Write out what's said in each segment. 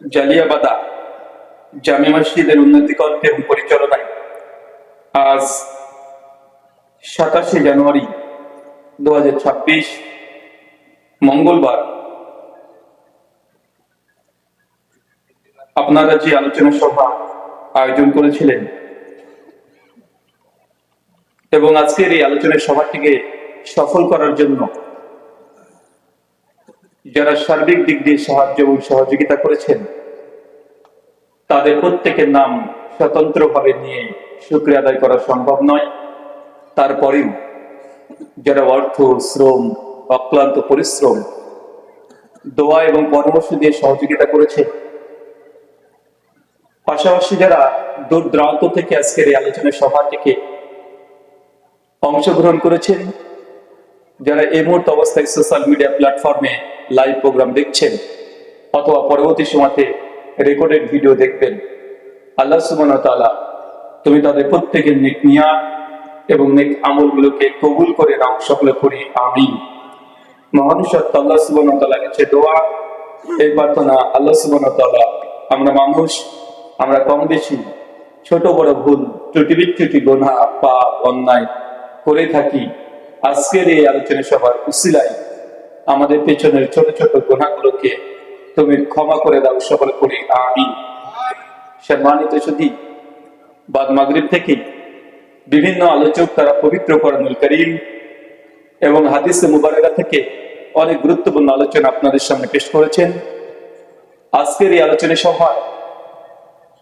জালিয়াবাদা জামে মসজিদের উন্নতিকরণ এবং পরিচালনায় আজ সাতাশে জানুয়ারি দু মঙ্গলবার। আপনারা যে আলোচনা সভা আয়োজন করেছিলেন এবং আজকের এই আলোচনা সভাটিকে সফল করার জন্য যারা সার্বিক দিক দিয়ে সাহায্য এবং সহযোগিতা করেছেন, তাদের প্রত্যেকের নাম স্বতন্ত্রভাবে নিয়ে শুক্রিয়া আদায় করা সম্ভব নয়। তারপরেও যারা অর্থ, শ্রম অক্লান্ত পরিশ্রম, দোয়া এবং পরামর্শ দিয়ে সহযোগিতা করেছে, পাশাপাশি যারা দূর দূরান্ত থেকে আজকের এই আলোচনা সভা থেকে অংশগ্রহণ করেছেন, যারা এই মুহূর্তে অবস্থায় সোশ্যাল মিডিয়া প্ল্যাটফর্মে লাইভ প্রোগ্রাম দেখছেন, অথবা পরবর্তী সময়তে রেকর্ডেড ভিডিও দেখবেন। আল্লাহ সুবান তুমি তাদের প্রত্যেকের নেক নিয়া এবং নেক আমলগুলোকে কবুল করে নাও, সকলে করি সত্য, আল্লাহ কাছে দোয়া। এই প্রার্থনা, আল্লাহ সুবান আমরা মানুষ, আমরা কম বেশি, ছোট বড় ভুল, ত্রুটি বিচ্যুতি গোনা অন্যায় করে থাকি। আজকের এই আলোচনা সভার উসিলাই আমাদের পেছনের ছোট ছোট গোনাগুলোকে তুমি ক্ষমা করে দাও সকল করি। আমি সম্মানিত শুধু বাদ মাগরিব থেকে বিভিন্ন আলোচক তারা পবিত্র করণুল করিম এবং হাদিসে মুবারকা থেকে অনেক গুরুত্বপূর্ণ আলোচনা আপনাদের সামনে পেশ করেছেন। আজকের এই আলোচনা সভায়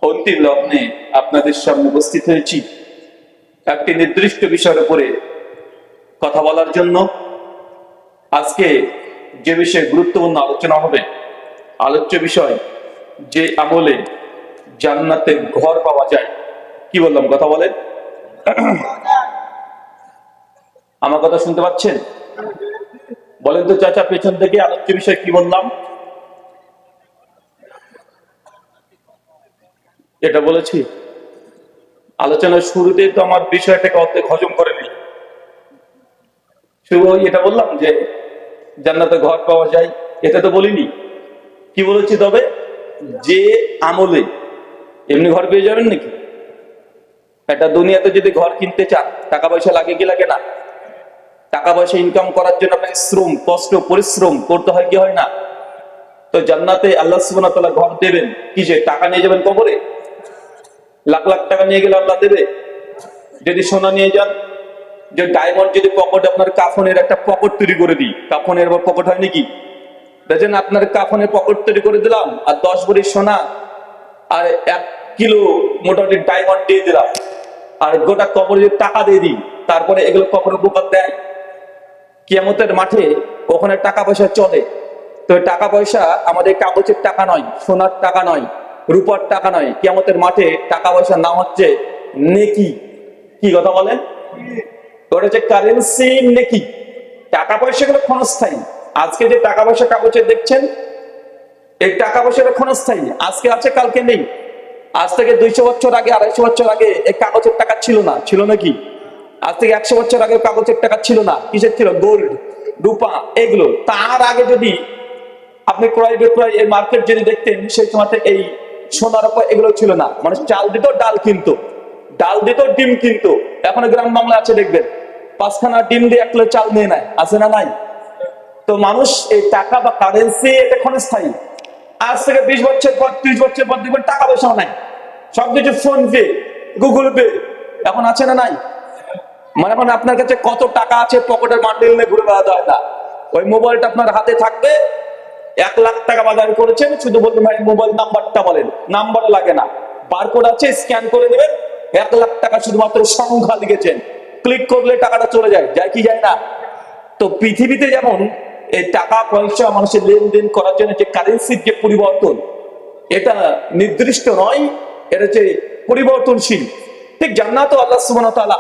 অন্তিম লগ্নে আপনাদের সামনে উপস্থিত হয়েছি। একটি নির্দিষ্ট বিষয়ের উপরে কথা বলার জন্য আজকে যে বিষয়ে গুরুত্বপূর্ণ আলোচনা হবে, আলোচ্য বিষয় যে আমলে জান্নাতে ঘর পাওয়া যায়, কি বললাম, কথা বলেন? আমার কথা শুনতে পাচ্ছেন? বলেন তো চাচা, পেছন থেকে আলোচ্য বিষয় কি বললাম? এটা বলেছি। আলোচনার শুরুতেই তো আমার বিষয়টাকে অর্ধেক হজম করেনি শুধু এটা বললাম যে জান্নাতে ঘর পাওয়া যায় এটা তো বলিনি। কি বলেছি তবে? যে আমলে, এমনি ঘর পেয়ে যাবেন নাকি? একটা দুনিয়াতে যদি ঘর কিনতে চান টাকা পয়সা লাগে কি লাগে না? টাকা পয়সা ইনকাম করার জন্য আপনাকে শ্রম, কষ্ট, পরিশ্রম করতে হয় কি হয় না? তো জান্নাতে আল্লাহ তাআলা ঘর দেবেন। কি যে, টাকা নিয়ে যাবেন কবরে? লাখ লাখ টাকা নিয়ে গেলে আল্লাহ দেবে? যদি সোনা নিয়ে যান যে ডায়মন্ড যদি পকেট আপনার কাফনের একটা পকেট তৈরি করে দিই, কাফনের আবার পকেট হয় নাকি? দেখেন আপনার কাফনের পকেট তৈরি করে দিলাম, আর দশ ভরি সোনা, আর এক কিলো মোটামুটি ডায়মন্ড দিয়ে দিলাম। আর গোটা কবর যদি টাকা দিয়ে দিই, তারপরে এগুলো কবরের উপকার দেয়? কিয়ামতের মাঠে ওখানে টাকা পয়সা চলে। তো টাকা পয়সা আমাদের কাগজের টাকা নয়, সোনার টাকা নয়, রূপার টাকা নয়। কিয়ামতের মাঠে টাকা পয়সা নাম হচ্ছে নেকি। কি কথা বলেন? ওটা হচ্ছে কারেন্সি নেকি? টাকা পয়সা গুলো ক্ষণস্থায়ী। আজকে যে টাকা পয়সা কাগজে দেখছেন, এই টাকা পয়সাটা ক্ষণস্থায়ী। আজকে আছে, কালকে নেই। আজ থেকে দুইশো বছর আগে, আড়াইশো বছর আগে এই কাগজের টাকা ছিল না। ছিল নাকি? আজ থেকে একশো বছর আগে কাগজের টাকা ছিল না। কিসের ছিল? গোল্ড রূপা, এগুলো। তার আগে যদি আপনি ক্রয় বিক্রয় এই মার্কেট যদি দেখতেন, সেই সময়তে এই সোনার উপর এগুলো ছিল না। মানুষ চাল দিত, ডাল কিনতো। ডাল দিত, ডিম কিনতো। এখন গ্রাম বাংলা আছে, দেখবেন। পাঁচখানা ডিম দিয়ে এক চাল নিয়ে নেয়। আছে না নাই? তো মানুষ এই টাকা বা কারেন্সি এটা ক্ষণস্থায়ী। আজ থেকে বিশ বছর পর, ত্রিশ বছর পর দেখবেন টাকা পয়সাও নাই। সবকিছু ফোন পে, গুগল পে, এখন আছে না নাই? মানে এখন আপনার কাছে কত টাকা আছে, পকেটের মান্ডিল নিয়ে ঘুরে বেড়াতে হয় না। ওই মোবাইলটা আপনার হাতে থাকবে, এক লাখ টাকা বাজার করেছেন, শুধু বলবেন ভাই মোবাইল নাম্বারটা বলেন। নাম্বার লাগে না। বারকোড আছে, স্ক্যান করে নেবেন, এক লাখ টাকা শুধুমাত্র সংখ্যা লিখেছেন। ক্লিক করলে টাকাটা চলে যায়। যায় কি যায় না? তো পৃথিবীতে যেমন এই টাকা পয়সা মানুষের লেনদেন করার জন্য যে কারেন্সির যে পরিবর্তন, এটা নির্দিষ্ট নয়, এটা হচ্ছে পরিবর্তনশীল। ঠিক জান্নাত আল্লাহ ওয়া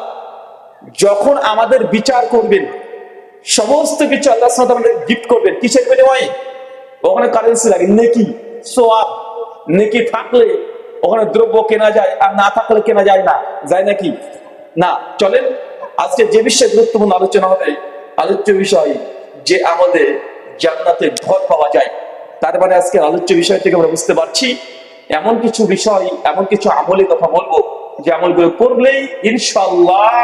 যখন আমাদের বিচার করবেন, সমস্ত কিছু আল্লাহ আমাদের গিফট করবেন, কিসের বিনিময়ে? ওখানে কারেন্সি লাগে, নেকি, সোয়াব, নেকি থাকলে ওখানে দ্রব্য কেনা যায়, আর না থাকলে কেনা যায় না, যায় নাকি? না, চলেন। আজকে যে বিষয়ে গুরুত্বপূর্ণ আলোচনা হবে, আলোচ্য বিষয় যে আমাদের জান্নাতে ঘর পাওয়া যায়, তার মানে আজকে আলোচ্য বিষয় থেকে আমরা বুঝতে পারছি, এমন কিছু বিষয়, এমন কিছু আমলের কথা বলব যে আমলগুলো করলেই ইনশাল্লাহ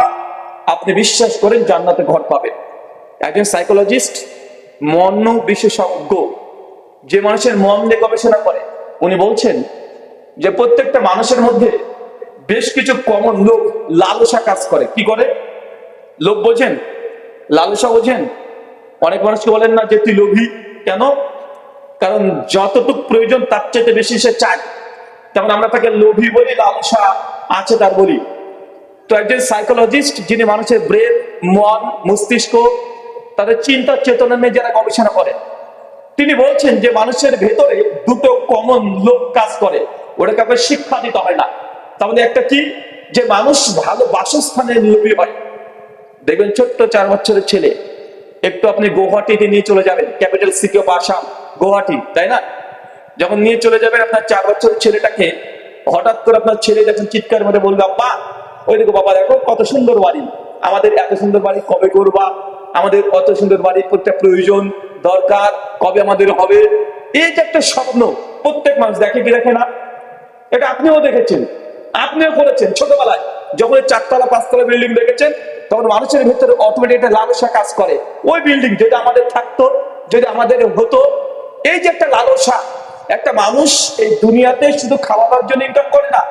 আপনি বিশ্বাস করেন জান্নাতে ঘর পাবেন। একজন সাইকোলজিস্ট মন বিশেষজ্ঞ, যে মানুষের মন নিয়ে গবেষণা করে, উনি বলছেন যে প্রত্যেকটা মানুষের মধ্যে বেশ কিছু কমন লোক লালসা কাজ করে। কি করে? লোক বোঝেন? লালসা বোঝেন? অনেক মানুষকে বলেন না যে তুই লোভী। কেন? কারণ যতটুকু প্রয়োজন তার চাইতে বেশি সে চায়। তেমন আমরা তাকে লোভী বলি, লালসা আছে তার বলি। তো একজন সাইকোলজিস্ট যিনি মানুষের ব্রেন মন, মস্তিষ্ক, তাদের চিন্তা, চেতনা নিয়ে যারা গবেষণা করে, তিনি বলছেন যে মানুষের ভেতরে দুটো কমন লোক কাজ করে। ওটা কাউকে শিক্ষা দিতে হয় না। তাহলে একটা কি? যে মানুষ ভালো বাসস্থানে লোভী হয়। দেখবেন ছোট্ট চার বছরের ছেলে, একটু আপনি গুয়াহাটিতে নিয়ে চলে যাবেন capital city of Assam Guwahati, তাই না? যখন নিয়ে চলে যাবেন আপনার চার বছরের ছেলেটাকে, হঠাৎ করে আপনার ছেলে যখন চিৎকার মেরে বলবে, আব্বা, ওই দেখো বাবা, দেখো কত সুন্দর বাড়ি। আমাদের এত সুন্দর বাড়ি কবে করবা? আমাদের অত সুন্দর বাড়ির প্রত্যেক প্রয়োজন দরকার, কবে আমাদের হবে? এই যে একটা স্বপ্ন, প্রত্যেক মানুষ দেখে কি দেখে না? এটা আপনিও দেখেছেন, আপনিও করেছেন ছোটবেলায়। যখন চারতলা, পাঁচতলা বিল্ডিং দেখেছেন তখন মানুষের ভিতরে অটোমেটিক একটা লালসা কাজ করে। ওই বিল্ডিং যদি আমাদের থাকতো, যদি আমাদের হতো, এই যে একটা লালসা, একটা মানুষ এই দুনিয়াতে শুধু খাওয়ানোর জন্য ইনকাম করে না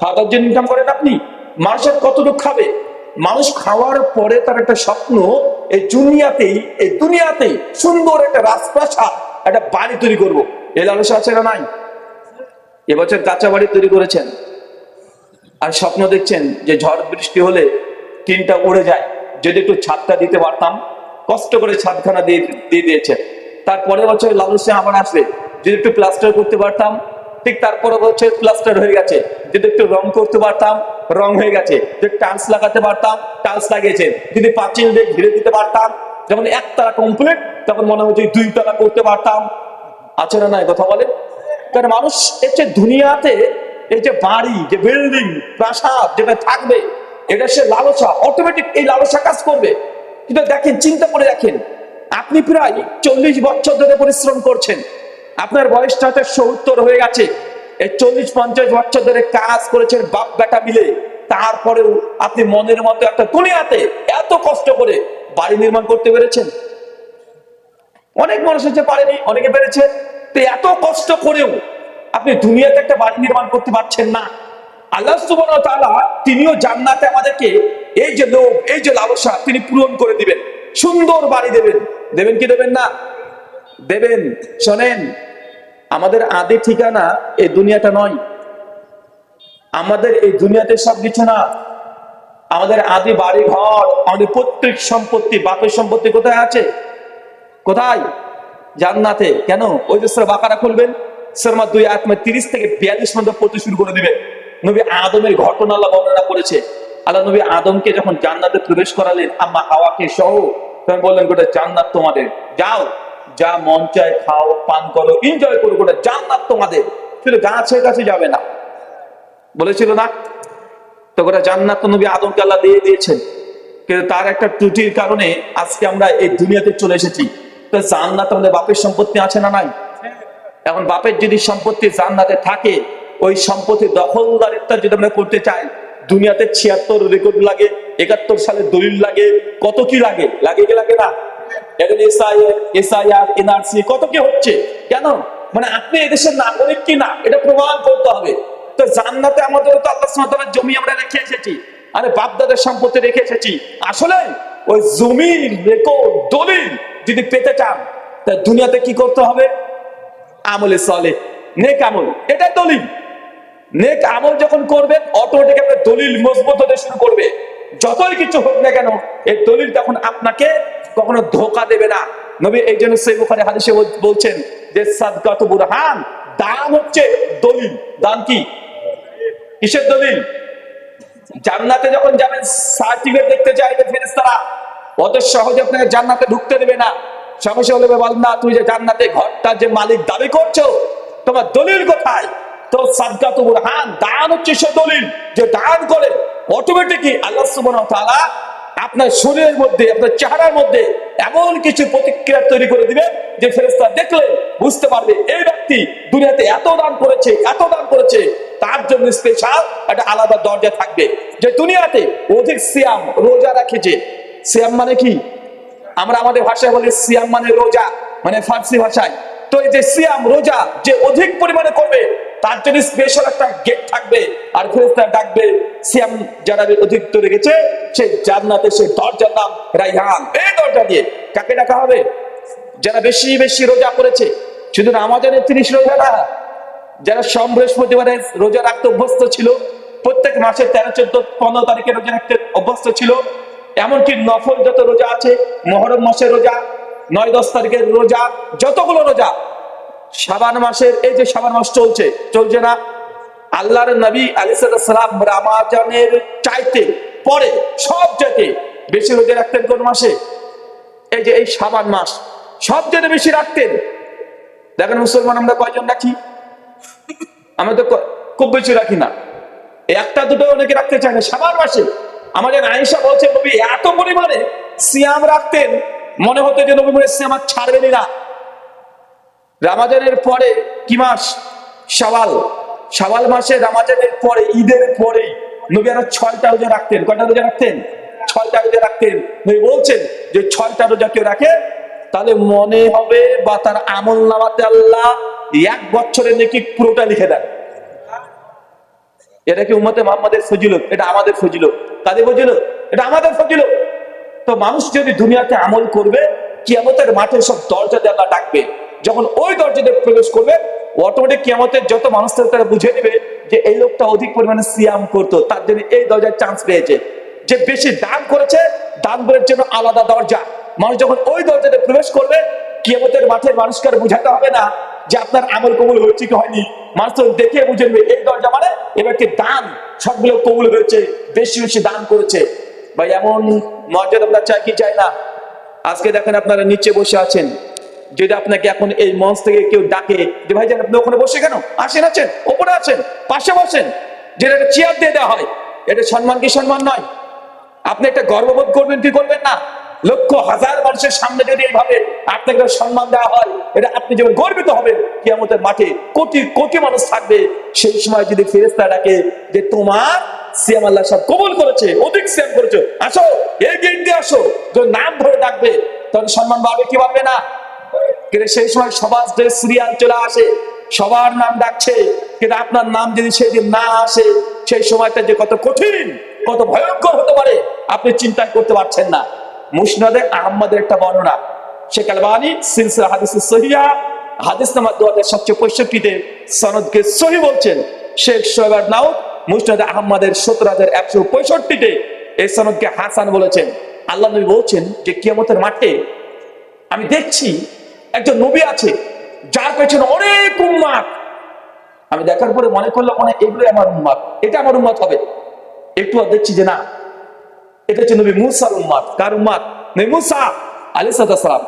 খাওয়ার জন্য ইনকাম করেন আপনি, মানুষের কতটুকু খাবে? মানুষ খাওয়ার পরে তার একটা স্বপ্ন, এই দুনিয়াতেই এই দুনিয়াতেই সুন্দর একটা রাজপ্রাসাদ, একটা বাড়ি তৈরি করব। এই লালসা আছে না নাই? এবছর কাঁচা বাড়ি তৈরি করেছেন। আর স্বপ্ন দেখছেন যে ঝড় বৃষ্টি হলে টিনটা উড়ে যায়। যদি একটু ছাদটা দিতে পারতাম, কষ্ট করে ছাদখানা দিয়ে দিয়ে দিয়েছেন তারপরে বছর লালসে আবার আসবে। যদি একটু প্লাস্টার করতে পারতাম, ঠিক তারপরে বছর প্লাস্টার হয়ে গেছে। যদি একটু রং করতে পারতাম, রং হয়ে গেছে। যদি টাইলস লাগাতে পারতাম টাইলস লাগিয়েছে। যদি পাঁচিল দিয়ে ঘিরে দিতে পারতাম, যখন একতলা কমপ্লিট তখন মনে হচ্ছে দুই তলা করতে পারতাম। আছে না নাই কথা বলে? কারণ মানুষ এর যে দুনিয়াতে, এই যে বাড়ি, যে বিল্ডিং প্রাসাদ যেটা থাকবে এটা সে লালসা অটোমেটিক এই লালসা কাজ করবে। কিন্তু দেখেন, চিন্তা করে দেখেন, আপনি প্রায় চল্লিশ বছর ধরে পরিশ্রম করছেন। আপনার বয়সটা হয়তো সত্তর হয়ে গেছে। এই চল্লিশ, পঞ্চাশ বছর ধরে কাজ করেছেন বাপ বেটা মিলে। তারপরেও আপনি মনের মতো একটা দুনিয়াতে এত কষ্ট করে বাড়ি নির্মাণ করতে পেরেছেন? অনেক মানুষ হচ্ছে পারেনি, অনেকে পেরেছে। তো এত কষ্ট করেও আপনি দুনিয়াতে একটা বাড়ি নির্মাণ করতে পারছেন না। আল্লাহ সুবহানাহু ওয়া তাআলা তিনিও জান্নাতে আমাদেরকে এই যে লোভ, এই যে লালসা তিনি পূরণ করে দিবেন। সুন্দর বাড়ি দেবেন। দেবেন কি দেবেন না? দেবেন। শোনেন, আমাদের আদি ঠিকানা এই দুনিয়াটা নয়। আমাদের এই দুনিয়াতে সব কিছু না আমাদের আদি বাড়ি ঘর আমাদের প্রত্যেক সম্পত্তি, বাপের সম্পত্তি কোথায় আছে? কোথায়? জান্নাতে। কেন? ওই যে বাকারা খুলবেন শর্মা দুই আত্মা তিরিশ থেকে বিয়াল্লিশ মধ্যে পড়তে শুরু করে দিবেন। নবী আদমের ঘটনা বর্ণনা করেছে। আল্লাহ নবী আদমকে যখন জান্নাতে প্রবেশ করালেন, আম্মা হাওয়াকে সহ তখন বললেন, গোটা জান্নাত তোমাদের। যাও, যা মন চায় খাও, পান করো এনজয় করো, গোটা জান্নাত তোমাদের। শুধু গাছের কাছে যাবে না। বলেছিল না? তো গোটা জান্নাত তো নবী আদমকে আল্লাহ দিয়ে দিয়েছেন। কিন্তু তার একটা ত্রুটির কারণে আজকে আমরা এই দুনিয়াতে চলে এসেছি। তো জান্নাত আমাদের বাপের সম্পত্তি আছে না নাই? এখন বাপের যদি সম্পত্তি জান্নাতে থাকে ওই সম্পত্তি দখলদারিত্ব যদি আমরা করতে চাই, দুনিয়াতে ছিয়াত্তর রেকর্ড লাগে, একাত্তর সালে দলিল লাগে, কত কি লাগে? লাগে কি লাগে না? কত কি হচ্ছে? কেন? মানে আপনি এদেশের কি না? এটা প্রমাণ হবে। তো জান্নাতে আমাদের জমি আমরা রেখে এসেছি। আরে সম্পত্তি রেখে এসেছি। আসলে ওই রেকর্ড দলিল যদি পেতে চান, তা দুনিয়াতে কি করতে হবে? আমলে চলে নেক আমল এটা দলিল। নেক আমল যখন করবেন অটোমেটিক আপনার দলিল মজবুত হতে শুরু করবে। যতই কিছু হোক না কেন, এই দলিল তখন আপনাকে কখনো ধোকা দেবে না। নবী এই জন্য সেই মুখানে হাদিসে বলছেন যে সাদকাত বুরহান, দান হচ্ছে দলিল। দান কি? কিসের দলিল? জান্নাতে যখন যাবেন, সার্টিফিকেট দেখতে চাইবে ফেরেশতারা, অত সহজে আপনাকে জান্নাতে ঢুকতে দেবে না। সমস্যা হলে বল না তুই যে জান্নাতে ঘরটা যে মালিক দাবি করছ, তোমার দলিল কোথায়? আপনার শরীরের মধ্যে, আপনার চেহারার মধ্যে এমন কিছু প্রতিক্রিয়া তৈরি করে দিবে যে ফেরেস্তা দেখলে বুঝতে পারবে এই ব্যক্তি দুনিয়াতে এত দান করেছে, এত দান করেছে, তার জন্য স্পেশাল একটা আলাদা দরজা থাকবে। যে দুনিয়াতে অধিক সিয়াম, রোজা রাখেছে। সিয়াম মানে কি? আমরা আমাদের ভাষায় বলি সিয়াম মানে রোজা মানে ফার্সি ভাষায়। তো এই যে সিয়াম, রোজা যে অধিক পরিমাণে করবে তার জন্য স্পেশাল একটা গেট থাকবে। আর ফেরেস্তা ডাকবে, সিয়াম যারা অধিক তো রেখেছে সেই জান্নাতে সেই দরজার নাম রাইহান। এই দরজা দিয়ে কাকে ডাকা হবে? যারা বেশি বেশি রোজা করেছে, শুধু আমাদের তিরিশ রোজা না, যারা সোম বৃহস্পতিবারে রোজা রাখতে অভ্যস্ত ছিল, প্রত্যেক মাসে তেরো, চোদ্দ, পনেরো তারিখে রোজা রাখতে অভ্যস্ত ছিল, এমনকি নফল যত রোজা আছে, মহরম মাসের রোজা, নয়, দশ তারিখের রোজা, যতগুলো রোজা সাবান মাসের, এই যে সাবান মাস চলছে চলছে না? আল্লাহর নবী আলিসাল্লাম রামাজানের চাইতে পরে সব জাতি বেশি রোজা রাখতেন কোন মাসে? এই যে এই সাবান মাস সব জায়গায় বেশি রাখতেন। দেখেন মুসলমান আমরা কয়জন রাখি? আমরা তো খুব বেশি রাখি না। একটা দুটো অনেকে রাখতে চায় না সাবান মাসে। আমাদের আয়েশা বলছে, নবী, এত পরিমাণে সিয়াম রাখতেন, মনে হতো যে নবী মনে সিয়াম আর ছাড়বেনই না। রামাজানের পরে কি মাস? শাওয়াল। শাওয়াল মাসে রামাজানের পরে, ঈদের পরে নবী আরও ছয়টা রোজা রাখতেন। কয়টা রোজা রাখতেন? ছয়টা রোজা রাখতেন। নবী বলছেন যে ছয়টা রোজা কেউ রাখে? তাহলে মনে হবে বা তার আমল নামাতে আল্লাহ এক বছরের নাকি পুরোটা লিখে দেন। এটা কি উম্মতে মোহাম্মদের ফজিলত? এটা আমাদের ফজিলত। কাদের ফজিলত? এটা আমাদের ফজিলত। তো মানুষ যদি দুনিয়াতে আমল করবে, কিয়ামতের মাঠে সব দরজা আল্লাহ ডাকবে। যখন ওই দরজা দিয়ে প্রবেশ করবে অটোমেটিক কিয়ামতের যত মানুষ তারা বুঝে নেবে যে এই লোকটা অধিক পরিমাণে সিয়াম করতো, তার জন্য এই দরজার চান্স পেয়েছে। যে বেশি দান করেছে দান করার জন্য আলাদা দরজা। মানুষ যখন ওই দরজাতে প্রবেশ করবে, কিয়ামতের মাঠে মানুষকে আর বুঝাতে হবে না যে আপনার আমল কবুল হয়েছে কি হয়নি। মানুষ তো দেখে বুঝে নেবে, এই দরজা মানে এবার কি দান? সবগুলো কবুল হয়েছে, বেশি বেশি দান করেছে। ভাই, এমন মর্যাদা আপনার চাই কি চাই না? আজকে দেখেন আপনারা নিচে বসে আছেন। যদি আপনাকে এখন এই মঞ্চ থেকে কেউ ডাকে যে, ভাই আপনি ওখানে বসে কেন? আসেন আছেন ওপরে আছেন পাশে বসেন। যেটা একটা চেয়ার দিয়ে দেওয়া হয়, এটা সম্মান কি সম্মান নয়? আপনি একটা গর্ববোধ করবেন কি করবেন না? লক্ষ হাজার মানুষের সামনে যদি এইভাবে আপনাকে সম্মান দেওয়া হয়, এটা আপনি যেমন গর্বিত হবেন, কিয়ামতের মাঠে কোটি কোটি মানুষ থাকবে। সেই সময় যদি ফেরেস্তা ডাকে যে, তোমার সিয়াম আল্লাহ সব কবুল করেছে, অধিক সিয়াম করেছে, আসো এই গেট দিয়ে আসো। যে নাম ধরে ডাকবে, তখন সম্মান বাড়বে কি বাড়বে না? কিন্তু সেই সময় সবার যে সিরিয়াল চলে আসে, সবার নাম ডাকছে, কিন্তু আপনার নাম যদি সেদিন না আসে, সেই সময়টা যে কত কঠিন, কত ভয়ঙ্কর হতে পারে, আপনি চিন্তা করতে পারছেন না। মুসনাদে আহমদের একটা বর্ণনা, শেখ আলবানি সিলসিলা হাদিস সহিয়া হাদিস নাম্বার দু হাজার সাতশো পঁয়ষট্টিতে সনদকে সহি বলছেন, শেখ সোহেব নাউদ মুসনাদে আহমদের সত্তর হাজার একশো পঁয়ষট্টিতে এই সনদকে হাসান বলেছেন। আল্লাহ নবী বলছেন যে কিয়ামতের মাঠে আমি দেখছি একজন নবী আছে, যার পেছনে অনেক উম্মাদ। আমি দেখার পরে মনে করলাম মনে এগুলোই আমার উম্মাদ। এটা আমার উম্মাদ হবে। একটু দেখছি যে না, এটা হচ্ছে নবী মুসার উম্মাদ। কার উম্মাদ? নবী মুসা আলী সালাম।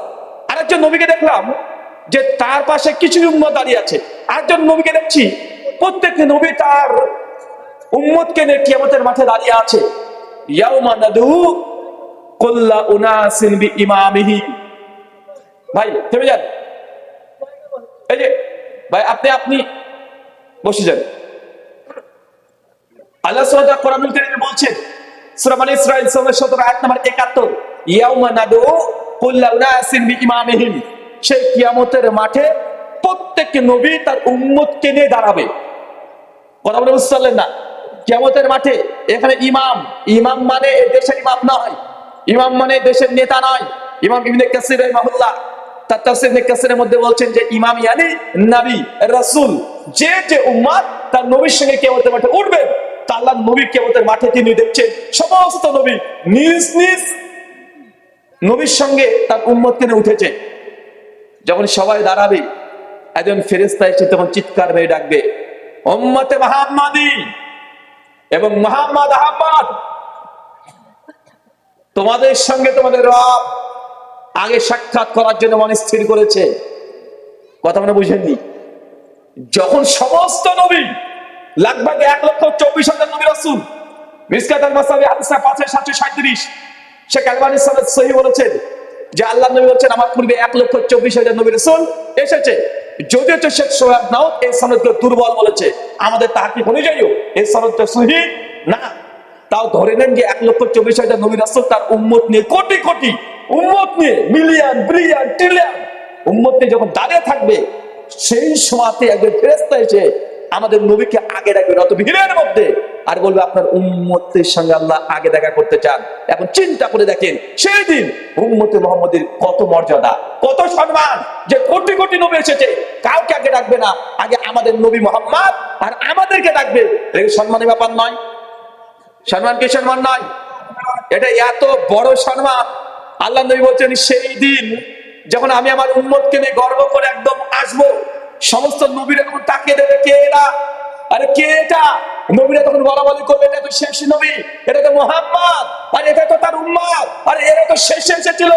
আরেকজন নবীকে দেখলাম যে তার পাশে কিছু উম্মত দাঁড়িয়ে আছে। আরেকজন নবীকে দেখছি প্রত্যেক নবী তার উম্মতকে নিয়ে কিয়ামতের মাঠে দাঁড়িয়ে আছে। ইয়াউমা নাদু কুল্লা উনাসিন বি ইমামিহি ভাই, থেমে যান। এই যে, ভাই, আপনি আপনি বসে যান। আল্লাহ কোরআনুল বলছেন সূরা ইসরাঈল 17 আয়াত নাম্বার 71 ইয়াউমা নাদু বিইমামিহিম সেই কিয়ামতের মাঠে প্রত্যেক নবী তার উম্মতকে নিয়ে দাঁড়াবে। কথা বলে বুঝতে না? কিয়ামতের মাঠে এখানে ইমাম ইমাম মানে দেশের ইমাম নয়, ইমাম মানে দেশের নেতা নয়, ইমাম ইবনে কাসির রাহিমাহুল্লাহ। মধ্যে বলছেন যে ইমাম ইয়ানি নবী যে যে উম্মত তার নবীর সঙ্গে কিয়ামতের মাঠে উঠবে তা আল্লাহ নবী কিয়ামতের মাঠে তিনি দেখছেন সমস্ত নবী নিজ নিজ নবীর সঙ্গে তার উম্মতকে নিয়ে উঠেছে। যখন সবাই দাঁড়াবে, একজন ফেরেস্তা এসে তখন চিৎকার মেয়ে ডাকবে, উম্মতে মাহাম্মাদি এবং মোহাম্মদ আহম্মদ, তোমাদের সঙ্গে তোমাদের রব আগে সাক্ষাৎ করার জন্য মনে স্থির করেছে। কথা মানে বুঝেননি? যখন সমস্ত নবী, লাগভাগ এক লক্ষ চব্বিশ হাজার নবী রসুল সাতশো শেখ বলেছেন যে নবী আমার এক লক্ষ চব্বিশ হাজার নবী রসুল এসেছে। যদিও শেখ নাও এই দুর্বল বলেছে, আমাদের তাহাকে সনদটা না। তাও ধরে নেন যে এক লক্ষ চব্বিশ হাজার নবী রাসূল তার উম্মত নিয়ে কোটি কোটি উম্মত নিয়ে মিলিয়ন, বিলিয়ন ট্রিলিয়ন উম্মত নিয়ে যখন দাঁড়িয়ে থাকবে, সেই সময়তে একজন ফেরেস্তা এসে আমাদের নবীকে আগে ডাকবে অত ভিড়ের মধ্যে, আর বলবে, আপনার উম্মতের সঙ্গে আল্লাহ আগে দেখা করতে চান। এখন চিন্তা করে দেখেন, সেই দিন উম্মতে মোহাম্মদের কত মর্যাদা, কত সম্মান, যে কোটি কোটি নবী এসেছে। কাউকে আগে ডাকবে না, আগে আমাদের নবী মোহাম্মদ আর আমাদেরকে ডাকবে। এটা সম্মানের ব্যাপার নয়? সম্মান কি সম্মান নয়? এটা এত বড় সম্মান আল্লাহ নবী বলছেন, সেই দিন যখন আমি আমার উম্মতকে নিয়ে গর্ব করে একদম আসব, সমস্ত নবীরা তখন তাকে দেবে কে এরা? আরে কে এটা? নবীরা তখন বলা বলি করবে এটা তো শেষ নবী, এটা তো মোহাম্মদ, আর এটা তো তার উম্মত, আর এরা তো শেষে এসেছিল।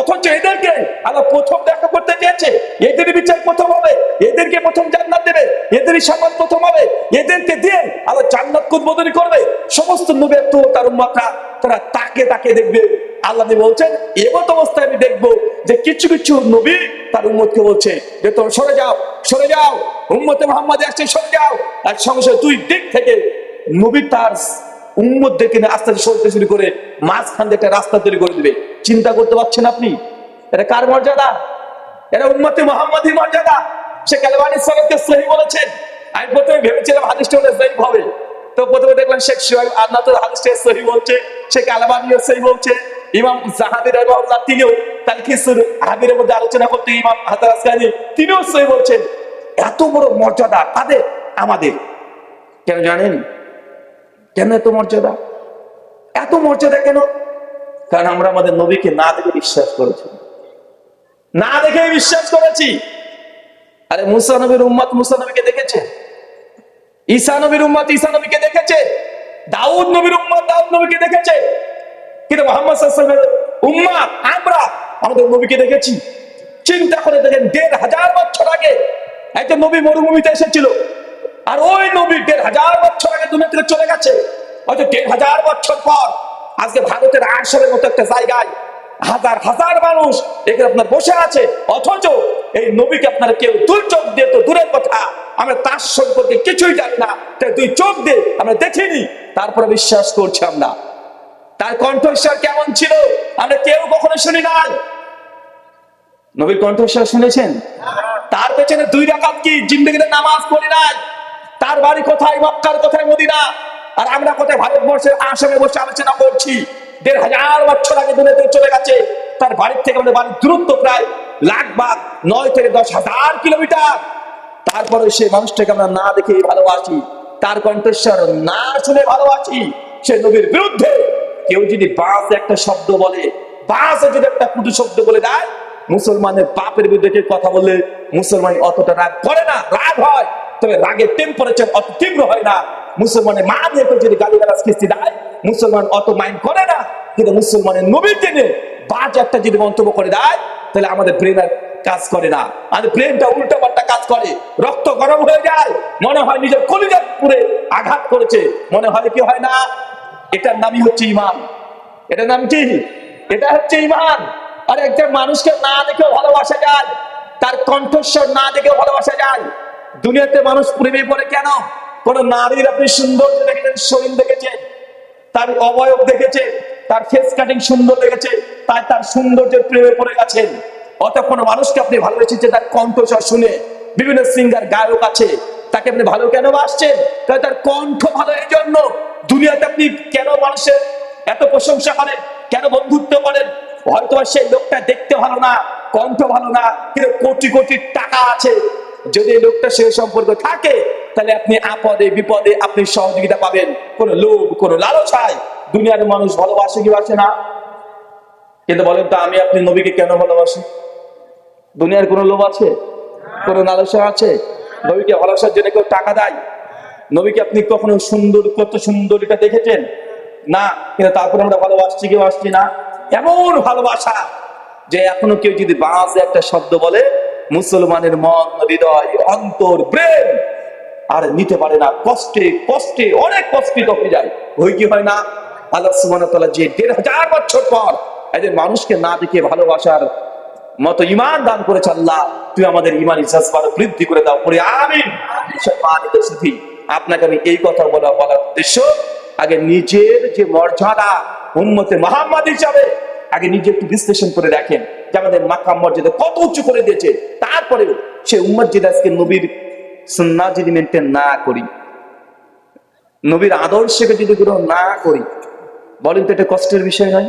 অথচ এদেরকে আল্লাহ প্রথম দেখা করতে চেয়েছে। এদের বিচার প্রথম হবে, এদেরকে প্রথম জান্নাত দেবে, এদেরই সম্মান প্রথম হবে, এদেরকে দিয়ে আল্লাহ জান্নাত উদ্বোধনী করবে। সমস্ত নবী তো তার উম্মতরা, তারা তাকে তাকে দেখবে আল্লাহ বলছেন, এমত অবস্থায় আমি দেখব যে কিছু কিছু নবী তার উম্মতকে বলছে যে, তোমরা সরে যাও সরে যাও, উম্মতে মোহাম্মদ আসছে সরে যাও। আর সঙ্গে দুই দিক থেকে নবী তার আস্তে আস্তে সরতে শুরু করে মাঝখান একটা রাস্তা তৈরি করে দিবে। চিন্তা করতে পারছেন আপনি? এটা কার মর্যাদা? এটা উম্মতে মোহাম্মদীর মর্যাদা? সে কালবানি সনদকে সহি বলেছেন। আমি প্রথমে ভেবেছিলাম হাদিসটা হলে সহি হবে। তো প্রথমে দেখলাম শেখ আন্না তো হাদিসটা সহি বলছে, শেখ আলবানিও সহি বলছে। ইমাম রহমাল্লাহ তিনিও হাবিরের মধ্যে আলোচনা করতে ইমাম হাতার আসকানি তিনিও বলছেন, এত বড় মর্যাদা আমাদের। কেন জানেন? কেন এত মর্যাদা? এত মর্যাদা কেন? কারণ আমরা আমাদের নবীকে না দেখে বিশ্বাস করেছি। না দেখে বিশ্বাস করেছি। আরে মুসা নবীর উম্মত মুসা নবীকে দেখেছে? ঈসা নবীর উম্মত ঈসা নবীকে দেখেছে? দাউদ নবীর উম্মত দাউদ নবীকে দেখেছে? কিন্তু মোহাম্মদ সাল্লামের উম্মত আমরা আমাদের নবীকে দেখেছি। চিন্তা করে দেখেন, দেড় হাজার বছর আগে একটা নবী মরুভূমিতে এসেছিল। আর ওই নবী দেড় হাজার বছর আগে দুনিয়া থেকে চলে গেছে। হয়তো দেড় হাজার বছর পর আজকে ভারতের আসামের মতো একটা জায়গায় হাজার হাজার মানুষ এখানে আপনার বসে আছে। অথচ এই নবীকে আপনারা কেউ দুই চোখ দিয়ে তো দূরের কথা, আমরা তার সম্পর্কে কিছুই জানি না। তাই দুই চোখ দিয়ে আমরা দেখিনি। তারপরে বিশ্বাস করছি আমরা তার কণ্ঠস্বর কেমন ছিল? আমরা কেউ কখনো শুনি নাই। নবীর কণ্ঠস্বর শুনেছেন? তার পেছনে দুই রাকাত কি জিন্দগিতে নামাজ পড়ি নাই? তার বাড়ি কোথায়, মক্কার কোথায়, মদিনা? আর আমরা কোথায় ভারতবর্ষের আসামে বসে আলোচনা করছি? দেড় হাজার বছর আগে দুনিয়াতে চলে গেছে। তার বাড়ির থেকে আমাদের বাড়ির দূরত্ব প্রায় লাখ বাঘ নয় থেকে দশ হাজার কিলোমিটার। তারপরে সে মানুষটাকে আমরা না দেখে ভালোবাসি। তার কণ্ঠস্বর না শুনে ভালোবাসি। সে নবীর বিরুদ্ধে কেউ যদি বাস একটা শব্দ বলে বাস যদি একটা কুটু শব্দ বলে দেয়, মুসলমানের বাপের বিরুদ্ধে কথা বললে মুসলমান অতটা রাগ করে না, রাগ হয়। তবে রাগের টেম্পারেচার অত তীব্র হয় না। মুসলমানের মা দিয়ে যদি গালি গালাজ কিস্তি দেয়, মুসলমান অত মাইন্ড করে না। কিন্তু মুসলমানের নবীকে নিয়ে বাজ একটা যদি মন্তব্য করে দেয়, তাহলে আমাদের ব্রেন আর কাজ করে না। আমাদের ব্রেনটা উল্টা পাল্টা কাজ করে। রক্ত গরম হয়ে যায়। মনে হয় নিজের কলিজার পুরে আঘাত করেছে। মনে হয় কি হয় না? এটার নামই হচ্ছে ইমান এটার নাম কি? এটা হচ্ছে ইমান আর একটা মানুষকে না দেখেও ভালোবাসা যায়, তার কণ্ঠস্বর না দেখেও ভালোবাসা যায়। দুনিয়াতে মানুষ প্রেমে পড়ে কেন? কোন নারীর আপনি সুন্দর দেখেছেন, শরীর দেখেছেন, তার অবয়ব দেখেছে তার ফেস কাটিং সুন্দর লেগেছে তাই তার সৌন্দর্যের প্রেমে পড়ে গেছেন। অত কোনো মানুষকে আপনি ভালোবেসেছেন তার কণ্ঠস্বর শুনে বিভিন্ন সিঙ্গার গায়ক আছে, তাকে আপনি ভালো কেন বাসছেন? তাই তার কণ্ঠ ভালো এই জন্য দুনিয়াতে আপনি কেন মানুষের এত প্রশংসা করেন? কেন বন্ধুত্ব করেন? হয়তো সেই লোকটা দেখতে ভালো না, কণ্ঠ ভালো না, কিন্তু কোটি কোটি টাকা আছে। যদি এই লোকটা সে সম্পর্ক থাকে, তাহলে আপনি আপদে বিপদে আপনি সহযোগিতা পাবেন। কোনো লোভ, কোনো লালসায় দুনিয়ার মানুষ ভালোবাসে কি বাসে না? কিন্তু বলেন তো, আমি আপনি নবীকে কেন ভালোবাসি? দুনিয়ার কোনো লোভ আছে? কোনো লালসা আছে? নবীকে ভালোবাসার জন্য কেউ টাকা দেয়? নবীকে আপনি কখনো সুন্দর, কত সুন্দর এটা দেখেছেন? না, কিন্তু তারপরে আমরা ভালোবাসছি, কেউ আসছি না। এমন ভালোবাসা যে এখনও কেউ যদি বাঁচে একটা শব্দ বলে, মুসলমানের মন, হৃদয়, অন্তর, ব্রেন, আর নিতে পারে না। কষ্টে কষ্টে, অনেক কষ্টিত হয়ে যায়। ওই কি হয় না? আল্লাহ ওয়া যে দেড় হাজার বছর পর এদের মানুষকে না দেখে ভালোবাসার মতো ইমান দান করেছে আল্লাহ, তুই আমাদের ইমান ইজাজবার বৃদ্ধি করে দাও। পরে সুধী আপনাকে আমি এই কথা বলা বলার উদ্দেশ্য, আগে নিজের যে মর্যাদা উম্মতে মোহাম্মদ হিসাবে, আগে নিজে একটু বিশ্লেষণ করে দেখেন যে আমাদের মাকাম মর্যাদা কত উঁচু করে দিয়েছে। তারপরেও সে উম্মত আজকে নবীর সুন্না যদি মেনটেন না করি, নবীর আদর্শকে যদি গ্রহণ না করি, বলেন তো এটা কষ্টের বিষয় নয়?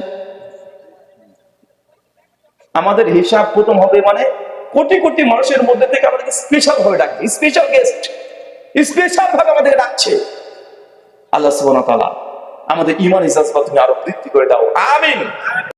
আমাদের হিসাব প্রথম হবে মানে কোটি কোটি মানুষের মধ্যে থেকে আমাদেরকে স্পেশাল ভাবে ডাকবে স্পেশাল গেস্ট স্পেশাল ভাবে আমাদের ডাকছে। আল্লাহ তাআলা আমাদের ইমান ইজাজ তুমি আরও বৃদ্ধি করে দাও। আমিন।